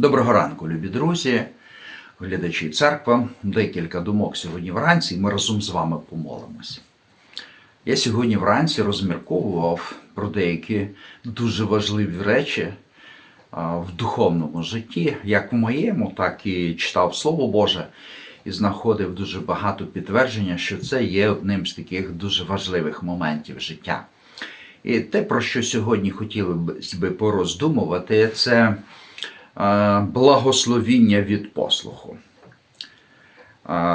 Доброго ранку, любі друзі, глядачі церква. Декілька думок сьогодні вранці, і ми разом з вами помолимося. Я сьогодні вранці розмірковував про деякі дуже важливі речі в духовному житті, як в моєму, так і читав Слово Боже і знаходив дуже багато підтвердження, що це є одним з таких дуже важливих моментів життя. І те, про що сьогодні хотіли б пороздумувати, це благословіння від послуху.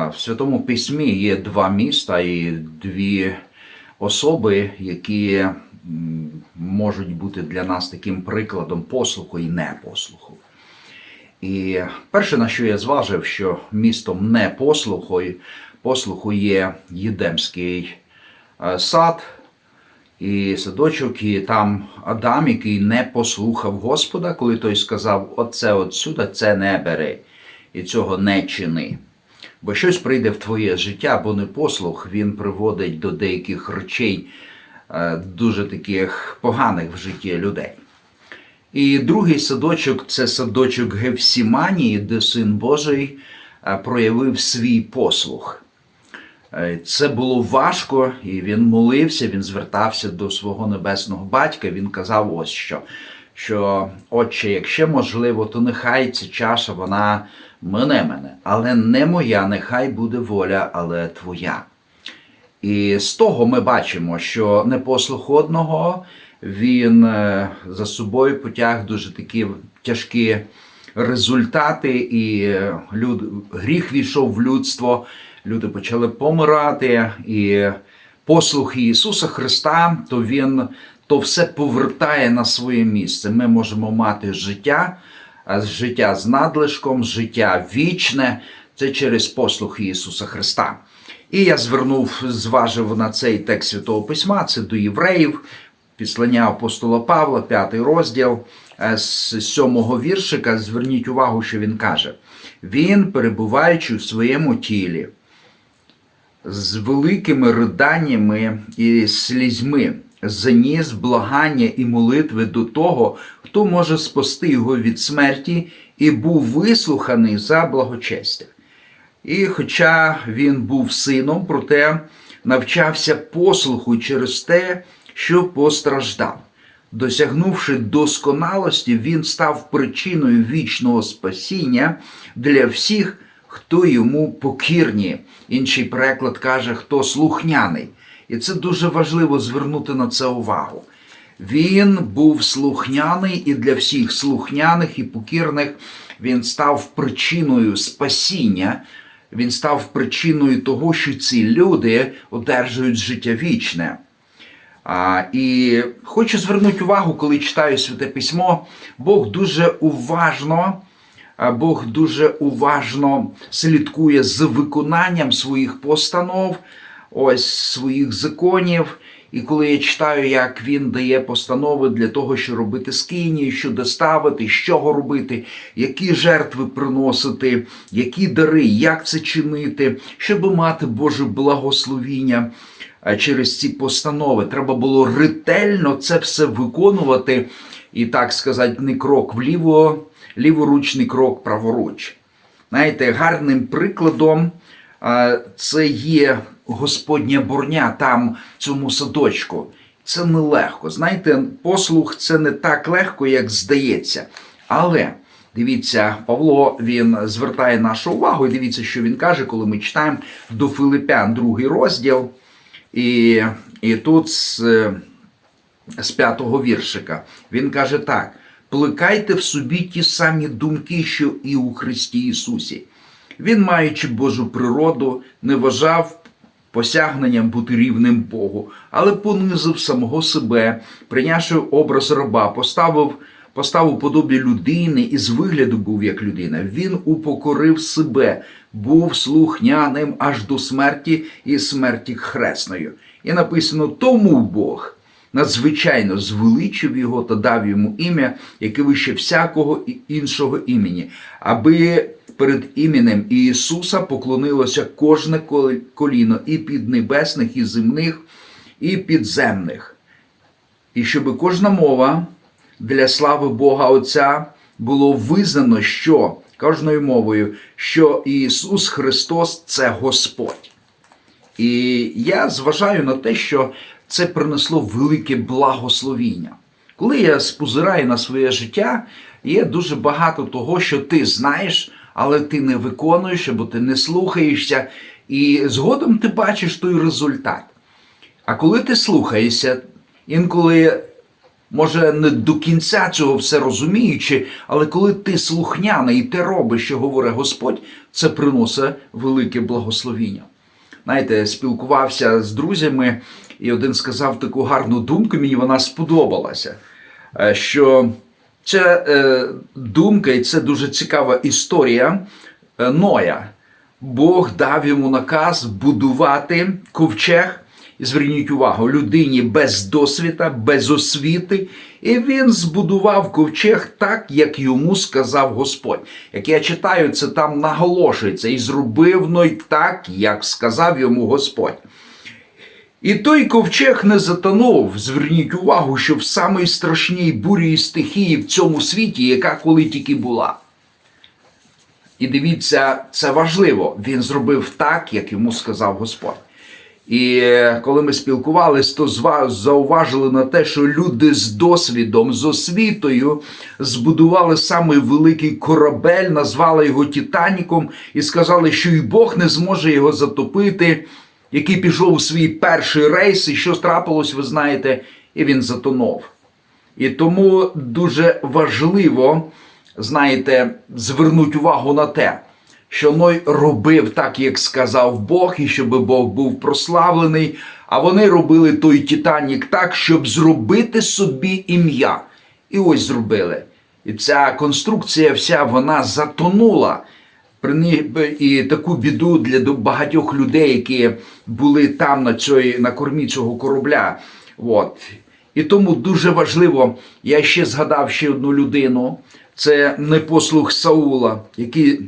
В Святому Письмі є два міста і дві особи, які можуть бути для нас таким прикладом послуху і непослуху. І перше, на що я зважив, що містом непослуху послуху є Єдемський е, сад, і садочок, і там Адам, який не послухав Господа, коли той сказав: Оце отсюда, це не бери, і цього не чини. Бо щось прийде в твоє життя, бо непослух він приводить до деяких речей, е, дуже таких поганих в житті людей. І другий садочок це садочок Гевсіманії, де син Божий е, проявив свій послух. Е, Це було важко, і він молився, він звертався до свого небесного батька. Він казав ось що, що Отче, якщо можливо, то нехай ця чаша вона мине мене, але не моя, нехай буде воля, але твоя. І з того ми бачимо, що непослух одного він е, за собою потяг дуже такі тяжкі результати, і е, люд, гріх війшов в людство, люди почали помирати, і послух Ісуса Христа, то Він то все повертає на своє місце. Ми можемо мати життя, життя з надлишком, життя вічне. Це через послух Ісуса Христа. І я звернув, зважив на цей текст Святого Письма, це до євреїв, післання апостола Павла, п'ятий розділ е, з сьомого віршика. Зверніть увагу, що він каже: Він, перебуваючи в своєму тілі, з великими riданнями і слізьми, заніс благання і молитви до того, хто може спасти його від смерті, і був вислуханий за благочестя. І хоча він був сином, проте навчався послуху через те, що постраждав. Досягнувши досконалості, він став причиною вічного спасіння для всіх, хто йому покірні. Інший переклад каже, хто слухняний. І це дуже важливо звернути на це увагу. Він був слухняний, і для всіх слухняних і покірних він став причиною спасіння. Він став причиною того, що ці люди одержують життя вічне. А, І хочу звернути увагу, коли читаю Святе Письмо, Бог дуже уважно, Бог дуже уважно слідкує за виконанням своїх постанов, ось своїх законів. І коли я читаю, як він дає постанови для того, що робити з скині, що доставити, з чого робити, які жертви приносити, які дари, як це чинити, щоб мати Боже благословіння через ці постанови. Треба було ретельно це все виконувати, і так сказати, не крок вліво, ліворучний крок праворуч. Знаєте, гарним прикладом це є Господня бурня там в цьому садочку. Це нелегко. Знаєте, послух це не так легко, як здається. Але дивіться, Павло він звертає нашу увагу, і дивіться, що він каже, коли ми читаємо до Филипян, другий розділ. І, і тут з, з п'ятого віршика він каже так: плекайте в собі ті самі думки, що і у Христі Ісусі. Він, маючи Божу природу, не вважав посягненням бути рівним Богу, але понизив самого себе, прийнявши образ раба, поставив. Поставив подобі людини і з вигляду був як людина. Він упокорив себе, був слухняним аж до смерті і смерті хресною. І написано: тому Бог надзвичайно звеличив його та дав йому ім'я, яке вище всякого іншого імені, аби перед іменем Ісуса поклонилося кожне коліно і піднебесних, і земних, і підземних. І щоб кожна мова для слави Бога Отця було визнано, що кожною мовою, що Ісус Христос це Господь. І я зважаю на те, що це принесло велике благословіння. Коли я спозираю на своє життя, є дуже багато того, що ти знаєш, але ти не виконуєш, або ти не слухаєшся, і згодом ти бачиш той результат. А коли ти слухаєшся, інколи, може, не до кінця цього все розуміючи, але коли ти слухняний і ти робиш, що говорить Господь, це приносить велике благословіння. Знаєте, спілкувався з друзями, і один сказав таку гарну думку, мені вона сподобалася. е, Що це думка, і це дуже цікава історія е, Ноя. Бог дав йому наказ будувати ковчег. І зверніть увагу, людині без досвіта, без освіти, і він збудував ковчег так, як йому сказав Господь. Як я читаю, це там наголошується, і зробив Ной так, як сказав йому Господь. І той ковчег не затонув. Зверніть увагу, що в самій страшній бурі і стихії в цьому світі, яка коли тільки була. І дивіться, це важливо. Він зробив так, як йому сказав Господь. І е, коли ми спілкувалися, то зауважили на те, що люди з досвідом, з освітою збудували самий великий корабель, назвали його Титаніком і сказали, що і Бог не зможе його затопити, який пішов у свій перший рейс, і що трапилось, ви знаєте, і він затонув. І тому дуже важливо, знаєте, звернути увагу на те, що Ной робив так, як сказав Бог, і щоб Бог був прославлений. А вони робили той Титанік так, щоб зробити собі ім'я. І ось зробили. І ця конструкція вся вона затонула. Прині- І таку біду для багатьох людей, які були там на, цій, на кормі цього корабля. От. І тому дуже важливо, я ще згадав ще одну людину. Це непослух Саула, який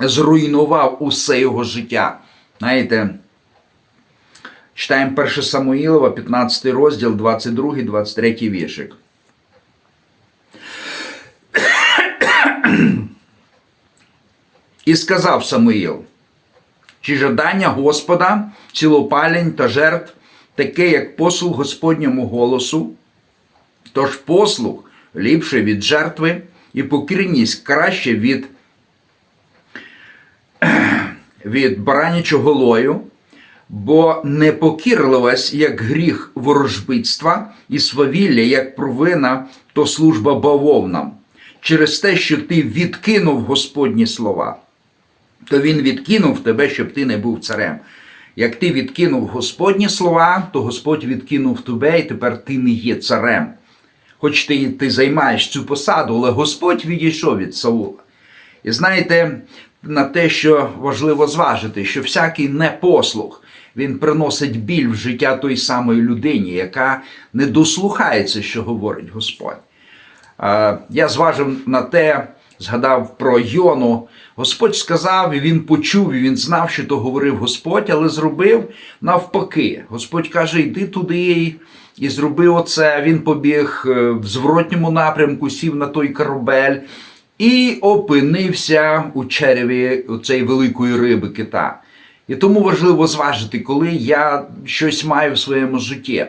зруйнував усе його життя. Знаєте, читаємо 1 Самуїлова, 15 розділ, 22, 23 віршик. І сказав Самуїл, чи жадання Господа, цілопалень та жертв, таке, як послуг Господньому голосу, тож послуг ліпше від жертви, і покірність краще від від баранячого лою, бо непокірливість, як гріх ворожбитства, і свавілля, як провина, то служба бавовнам. Через те, що ти відкинув Господні слова, то він відкинув тебе, щоб ти не був царем. Як ти відкинув Господні слова, то Господь відкинув тебе, і тепер ти не є царем. Хоч ти, ти займаєш цю посаду, але Господь відійшов від Саула. І знаєте, на те, що важливо зважити, що всякий непослух він приносить біль в життя той самої людині, яка не дослухається, що говорить Господь. Я зважив на те, згадав про Йону. Господь сказав, і він почув, і він знав, що то говорив Господь, але зробив навпаки. Господь каже: йди туди і зроби оце. Він побіг е, в зворотньому напрямку, сів на той корабель і опинився у череві цієї великої риби кита. І тому важливо зважити, коли я щось маю в своєму житті.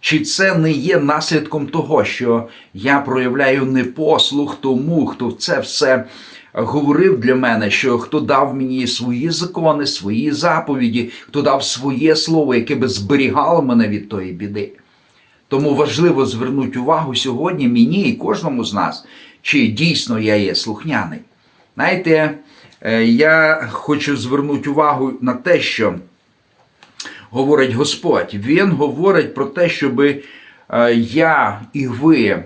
Чи це не є наслідком того, що я проявляю непослух тому, хто це все говорив для мене, що хто дав мені свої закони, свої заповіді, хто дав своє слово, яке би зберігало мене від тої біди. Тому важливо звернути увагу сьогодні мені і кожному з нас, чи дійсно я є слухняний. Знаєте, е, я хочу звернути увагу на те, що говорить Господь. Він говорить про те, щоб я і ви.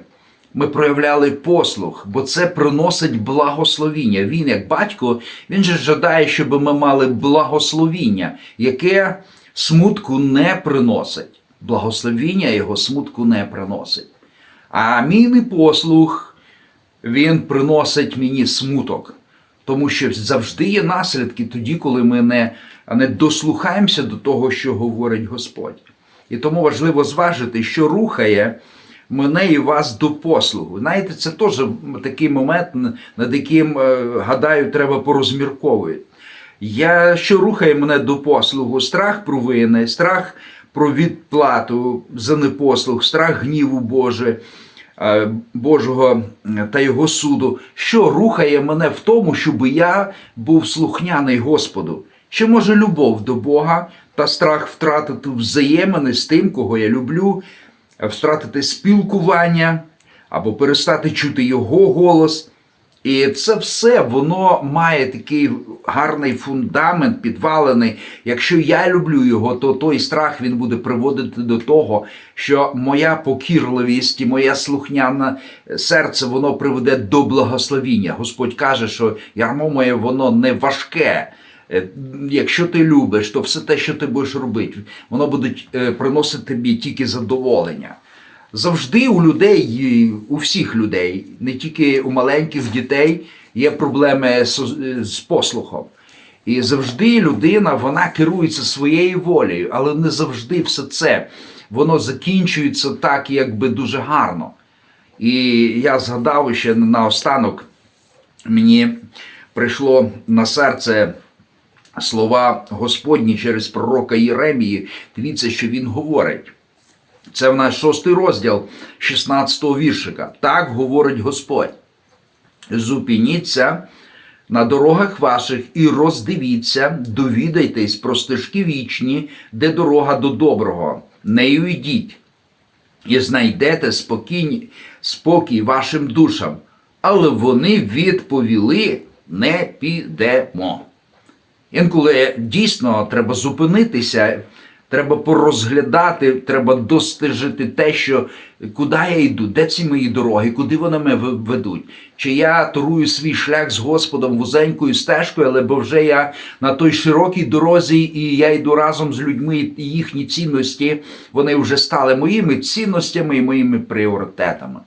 Ми проявляли послух, бо це приносить благословіння. Він, як батько, він же жадає, щоб ми мали благословіння, яке смутку не приносить. Благословіння його смутку не приносить. А мій непослух, він приносить мені смуток. Тому що завжди є наслідки тоді, коли ми не, не дослухаємося до того, що говорить Господь. І тому важливо зважити, що рухає мене і вас до послугу. Знаєте, це теж такий момент, над яким, е, гадаю, треба порозмірковувати. Я що рухає мене до послугу? Страх провини, страх про відплату за непослуг, страх гніву Боже, е, Божого та Його суду. Що рухає мене в тому, щоб я був слухняний Господу? Чи може любов до Бога та страх втратити взаємини з тим, кого я люблю, втратити спілкування або перестати чути його голос? І це все воно має такий гарний фундамент підвалений. Якщо я люблю його, то той страх він буде приводити до того, що моя покірливість і моє слухняне серце воно приведе до благословіння. Господь каже, що ярмо моє воно не важке. Е, Якщо ти любиш, то все те, що ти будеш робити, воно буде приносити тобі тільки задоволення. Завжди у людей, у всіх людей, не тільки у маленьких дітей, є проблеми з, послухом. І завжди людина вона керується своєю волею, але не завжди все це воно закінчується так, якби дуже гарно. І я згадав ще наостанок, мені прийшло на серце слова Господні через пророка Єремії. Дивіться, що він говорить. Це в нас шостий розділ 16-го віршика. Так говорить Господь. Зупиніться на дорогах ваших і роздивіться, довідайтесь про стежки вічні, де дорога до доброго. Нею йдіть і знайдете спокій, спокій вашим душам. Але вони відповіли: не підемо. Інколи дійсно треба зупинитися, треба порозглядати, треба достежити те, що куди я йду, де ці мої дороги, куди вони мене ведуть. Чи я турую свій шлях з Господом вузенькою стежкою, але бо вже я на той широкій дорозі, і я йду разом з людьми, і їхні цінності вони вже стали моїми цінностями і моїми пріоритетами.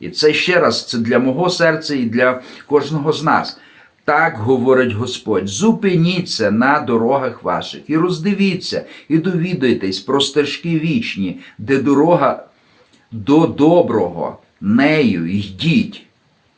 І це ще раз це для мого серця і для кожного з нас. Так говорить Господь: зупиніться на дорогах ваших і роздивіться, і довідайтесь про стежки вічні, де дорога до доброго, нею йдіть,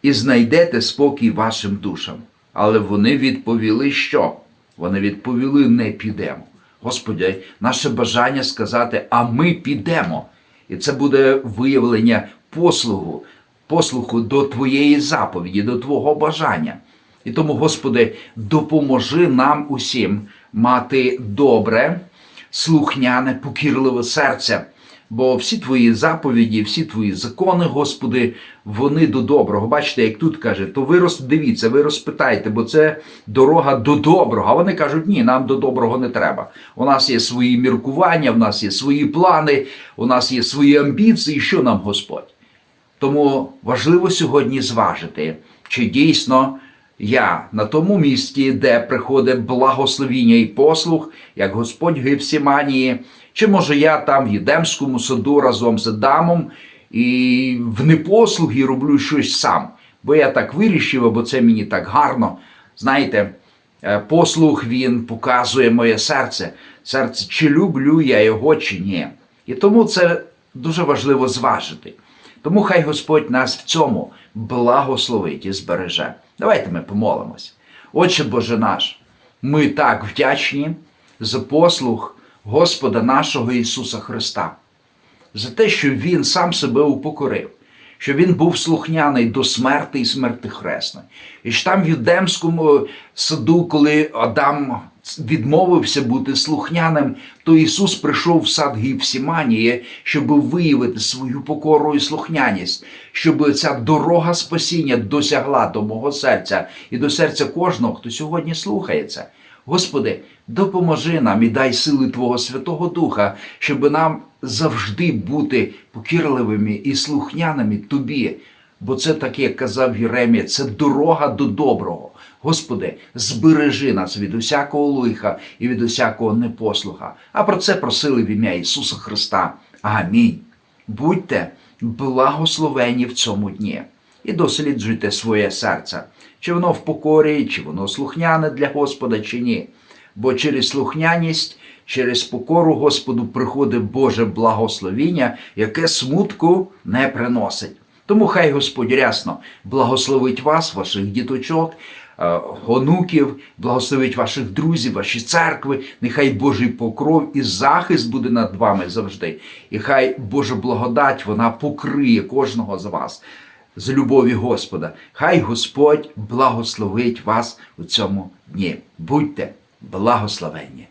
і знайдете спокій вашим душам. Але вони відповіли, що? Вони відповіли: не підемо. Господи, наше бажання сказати, а ми підемо. І це буде виявлення послугу, послуху до Твоєї заповіді, до Твого бажання. І тому, Господи, допоможи нам усім мати добре, слухняне, покірливе серце. Бо всі твої заповіді, всі твої закони, Господи, вони до доброго. Бачите, як тут каже, то ви роздивіться, ви розпитайте, бо це дорога до доброго. А вони кажуть, ні, нам до доброго не треба. У нас є свої міркування, у нас є свої плани, у нас є свої амбіції. Що нам Господь? Тому важливо сьогодні зважити, чи дійсно я на тому місці, де приходить благословіння і послух, як Господь Гефсіманії, чи може я там в Єдемському саду разом з Адамом і в непослугі роблю щось сам, бо я так вирішив, або це мені так гарно. Знаєте, е, послух він показує моє серце, серце, чи люблю я його, чи ні. І тому це дуже важливо зважити. Тому хай Господь нас в цьому благословить і збереже. Давайте ми помолимось. Отче Боже наш, ми так вдячні за послуг Господа нашого Ісуса Христа, за те, що Він сам себе упокорив, що Він був слухняний до смерти і смерти хресної. І ж там в Юдемському саду, коли Адам відмовився бути слухняним, то Ісус прийшов в сад Гівсіманії, щоб виявити свою покору і слухняність, щоб ця дорога спасіння досягла до мого серця і до серця кожного, хто сьогодні слухається. Господи, допоможи нам і дай сили Твого Святого Духа, щоб нам завжди бути покірливими і слухняними Тобі. Бо це так, як казав Єремія, це дорога до доброго. Господи, збережи нас від усякого лиха і від усякого непослуха. А про це просили в ім'я Ісуса Христа. Амінь. Будьте благословені в цьому дні і досліджуйте своє серце, чи воно в покорі, чи воно слухняне для Господа, чи ні. Бо через слухняність через покору Господу приходить Боже благословіння, яке смутку не приносить. Тому хай Господь рясно благословить вас, ваших діточок, онуків, благословить ваших друзів, ваші церкви. Нехай Божий покров і захист буде над вами завжди. І хай Божа благодать вона покриє кожного з вас з любові Господа. Хай Господь благословить вас у цьому дні. Будьте благословенні.